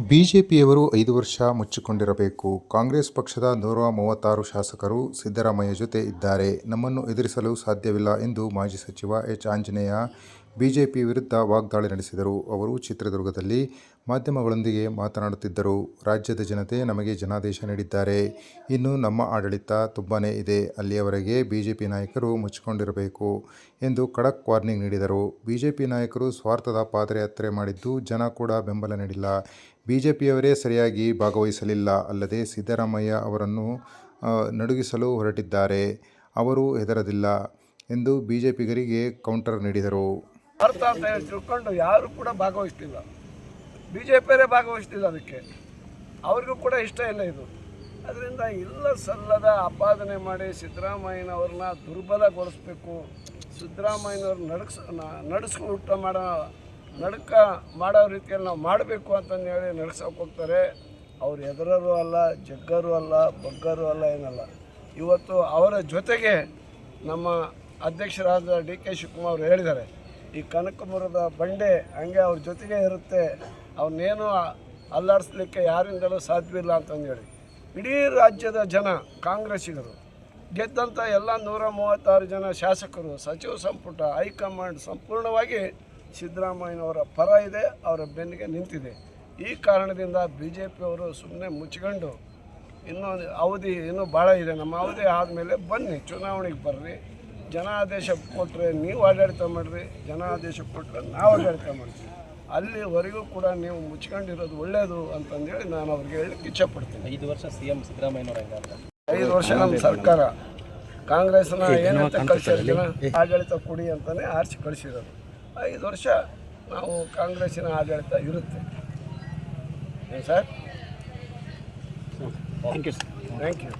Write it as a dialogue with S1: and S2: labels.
S1: ಬಿಜೆಪಿಯವರು ಐದು ವರ್ಷ ಮುಚ್ಚಿಕೊಂಡಿರಬೇಕು. ಕಾಂಗ್ರೆಸ್ ಪಕ್ಷದ ನೂರ ಮೂವತ್ತಾರು ಶಾಸಕರು ಸಿದ್ದರಾಮಯ್ಯ ಜೊತೆ ಇದ್ದಾರೆ. ನಮ್ಮನ್ನು ಎದುರಿಸಲು ಸಾಧ್ಯವಿಲ್ಲ ಎಂದು ಮಾಜಿ ಸಚಿವ ಎಚ್. ಆಂಜನೇಯ ಬಿಜೆಪಿ ವಿರುದ್ಧ ವಾಗ್ದಾಳಿ ನಡೆಸಿದರು. ಅವರು ಚಿತ್ರದುರ್ಗದಲ್ಲಿ ಮಾಧ್ಯಮಗಳೊಂದಿಗೆ ಮಾತನಾಡುತ್ತಿದ್ದರು. ರಾಜ್ಯದ ಜನತೆ ನಮಗೆ ಜನಾದೇಶ ನೀಡಿದ್ದಾರೆ. ಇನ್ನು ನಮ್ಮ ಆಡಳಿತ ತುಂಬಾ ಇದೆ. ಅಲ್ಲಿಯವರೆಗೆ ಬಿಜೆಪಿ ನಾಯಕರು ಮುಚ್ಚಿಕೊಂಡಿರಬೇಕು ಎಂದು ಖಡಕ್ ವಾರ್ನಿಂಗ್ ನೀಡಿದರು. ಬಿಜೆಪಿ ನಾಯಕರು ಸ್ವಾರ್ಥದ ಪಾದಯಾತ್ರೆ ಮಾಡಿದ್ದು ಜನ ಕೂಡ ಬೆಂಬಲ ನೀಡಿಲ್ಲ. ಬಿಜೆಪಿಯವರೇ ಸರಿಯಾಗಿ ಭಾಗವಹಿಸಲಿಲ್ಲ. ಅಲ್ಲದೆ ಸಿದ್ದರಾಮಯ್ಯ ಅವರನ್ನು ನಡುಗಿಸಲು ಹೊರಟಿದ್ದಾರೆ. ಅವರು ಹೆದರದಿಲ್ಲ ಎಂದು ಬಿಜೆಪಿಗರಿಗೆ ಕೌಂಟರ್ ನೀಡಿದರು.
S2: ಅರ್ಥ ಅಂತ ಹೇಳಿ ತಿಳ್ಕೊಂಡು ಯಾರು ಕೂಡ ಭಾಗವಹಿಸ್ತಿಲ್ಲ. ಬಿ ಜೆ ಪಿಯರೇ ಭಾಗವಹಿಸ್ತಿಲ್ಲ ಅದಕ್ಕೆ. ಅವ್ರಿಗೂ ಕೂಡ ಇಷ್ಟ ಇಲ್ಲ ಇದು. ಅದರಿಂದ ಇಲ್ಲ ಸಲ್ಲದ ಆಪಾದನೆ ಮಾಡಿ ಸಿದ್ದರಾಮಯ್ಯನವ್ರನ್ನ ದುರ್ಬಲಗೊಳಿಸ್ಬೇಕು. ಸಿದ್ದರಾಮಯ್ಯನವ್ರು ನಡೆಸ್ಕೊಂಡು ಊಟ ಮಾಡೋ, ನಡ್ಕ ಮಾಡೋ ರೀತಿಯಲ್ಲಿ ನಾವು ಮಾಡಬೇಕು ಅಂತಂದು ಹೇಳಿ ನಡ್ಸೋಕೆ ಹೋಗ್ತಾರೆ. ಅವ್ರು ಎದರರು ಅಲ್ಲ, ಜಗ್ಗರು ಅಲ್ಲ, ಬಗ್ಗರು ಅಲ್ಲ, ಏನಲ್ಲ. ಇವತ್ತು ಅವರ ಜೊತೆಗೆ ನಮ್ಮ ಅಧ್ಯಕ್ಷರಾದ ಡಿ ಕೆ ಶಿವಕುಮಾರ್ ಹೇಳಿದ್ದಾರೆ. ಈ ಕನಕಮುರದ ಬಂಡೆ ಹಂಗೆ ಅವ್ರ ಜೊತೆಗೆ ಇರುತ್ತೆ. ಅವನ್ನೇನು ಅಲ್ಲಾಡಿಸ್ಲಿಕ್ಕೆ ಯಾರಿಂದಲೂ ಸಾಧ್ಯವಿಲ್ಲ ಅಂತಂದೇಳಿ. ಇಡೀ ರಾಜ್ಯದ ಜನ ಕಾಂಗ್ರೆಸ್ಸಿಗರು, ಗೆದ್ದಂಥ ಎಲ್ಲ ನೂರ ಮೂವತ್ತಾರು ಜನ ಶಾಸಕರು, ಸಚಿವ ಸಂಪುಟ, ಹೈಕಮಾಂಡ್ ಸಂಪೂರ್ಣವಾಗಿ ಸಿದ್ದರಾಮಯ್ಯನವರ ಪರ ಇದೆ, ಅವರ ಬೆನ್ನಿಗೆ ನಿಂತಿದೆ. ಈ ಕಾರಣದಿಂದ ಬಿ ಜೆ ಪಿಯವರು ಸುಮ್ಮನೆ ಮುಚ್ಕೊಂಡು ಇನ್ನೂ ಅವಧಿ ಇನ್ನೂ ಭಾಳ ಇದೆ. ನಮ್ಮ ಅವಧಿ ಆದಮೇಲೆ ಬನ್ನಿ, ಚುನಾವಣೆಗೆ ಬರ್ರಿ. ಜನ ಆದೇಶ ಕೊಟ್ಟರೆ ನೀವು ಆಡಳಿತ ಮಾಡಿರಿ ಜನ ಆದೇಶ ಕೊಟ್ಟರೆ ನಾವು ಆಡಳಿತ ಮಾಡ್ತೀವಿ. ಅಲ್ಲಿವರೆಗೂ ಕೂಡ ನೀವು ಮುಚ್ಕೊಂಡಿರೋದು ಒಳ್ಳೆಯದು ಅಂತಂದೇಳಿ ನಾನು ಅವ್ರಿಗೆ ಹೇಳಲಿಕ್ಕೆ ಇಚ್ಛಪಡ್ತೀನಿ
S3: ಐದು ವರ್ಷ ಸಿ ಎಂ ಸಿದ್ದರಾಮಯ್ಯ
S2: ಐದು ವರ್ಷ ನಮ್ಮ ಸರ್ಕಾರ. ಕಾಂಗ್ರೆಸ್ನ ಏನಂತ ಕಳಿಸಿರ್ತೀನ ಆಡಳಿತ ಕೊಡಿ ಅಂತಲೇ ಆರಿಸಿ ಕಳಿಸಿರೋದು. ಐದು ವರ್ಷ ನಾವು ಕಾಂಗ್ರೆಸ್ಸಿನ ಆಡಳಿತ ಇರುತ್ತೆ. ಏನು sir?
S3: Thank you
S2: thank you